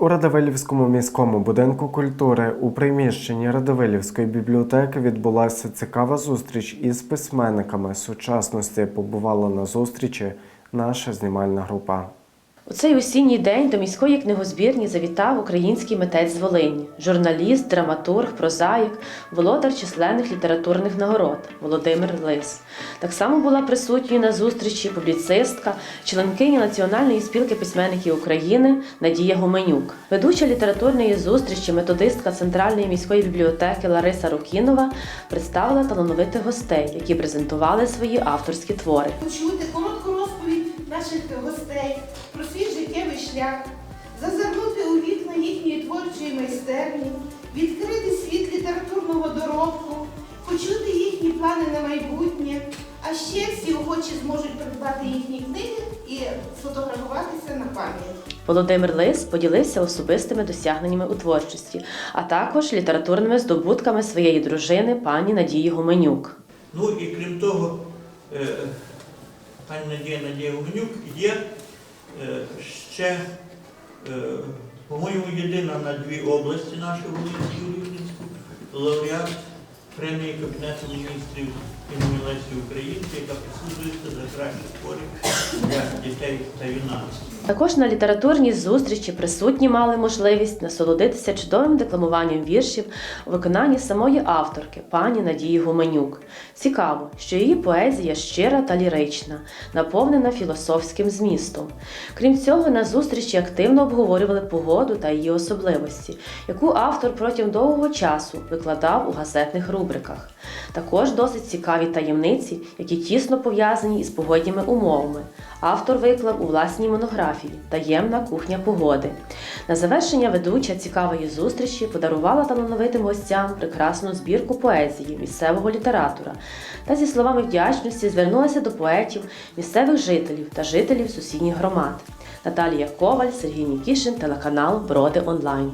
У Радивилівському міському будинку культури у приміщенні Радивилівської бібліотеки відбулася цікава зустріч із письменниками сучасності. Побувала на зустрічі наша знімальна група. У цей осінній день до міської книгозбірні завітав український митець з Волині, журналіст, драматург, прозаїк, володар численних літературних нагород Володимир Лис. Так само була присутньою на зустрічі публіцистка, членкиня Національної спілки письменників України Надія Гуменюк. Ведуча літературної зустрічі, методистка Центральної міської бібліотеки Лариса Рукінова представила талановитих гостей, які презентували свої авторські твори. коротку розповідь наших гостей про свій життєвий шлях, зазирнути у вікна їхньої творчої майстерні, відкрити світ літературного доробку, почути їхні плани на майбутнє, а ще всі охочі зможуть придбати їхні книги і сфотографуватися на пам'ять. Володимир Лис поділився особистими досягненнями у творчості, а також літературними здобутками своєї дружини пані Надії Гуменюк. Ну і крім того, е, пані Надія Надія Огнюк, є е, ще, е, по-моєму, єдина на дві області нашої вулиці лауреат премії Кабінету міністрів імені Лесі Українки, яка присуджується за кращі твори для дітей та юнацтва. Також на літературній зустрічі присутні мали можливість насолодитися чудовим декламуванням віршів у виконанні самої авторки, пані Надії Гуменюк. Цікаво, що її поезія щира та лірична, наповнена філософським змістом. Крім цього, на зустрічі активно обговорювали погоду та її особливості, яку автор протягом довгого часу викладав у газетних рубриках. Також досить цікаві таємниці, які тісно пов'язані із погодніми умовами. Автор виклав у власній монографії Таємна кухня погоди. На завершення ведуча цікавої зустрічі подарувала талановитим гостям прекрасну збірку поезії місцевого літератора та зі словами вдячності звернулася до поетів, місцевих жителів та жителів сусідніх громад. Наталія Коваль, Сергій Нікішин, телеканал Броди Онлайн.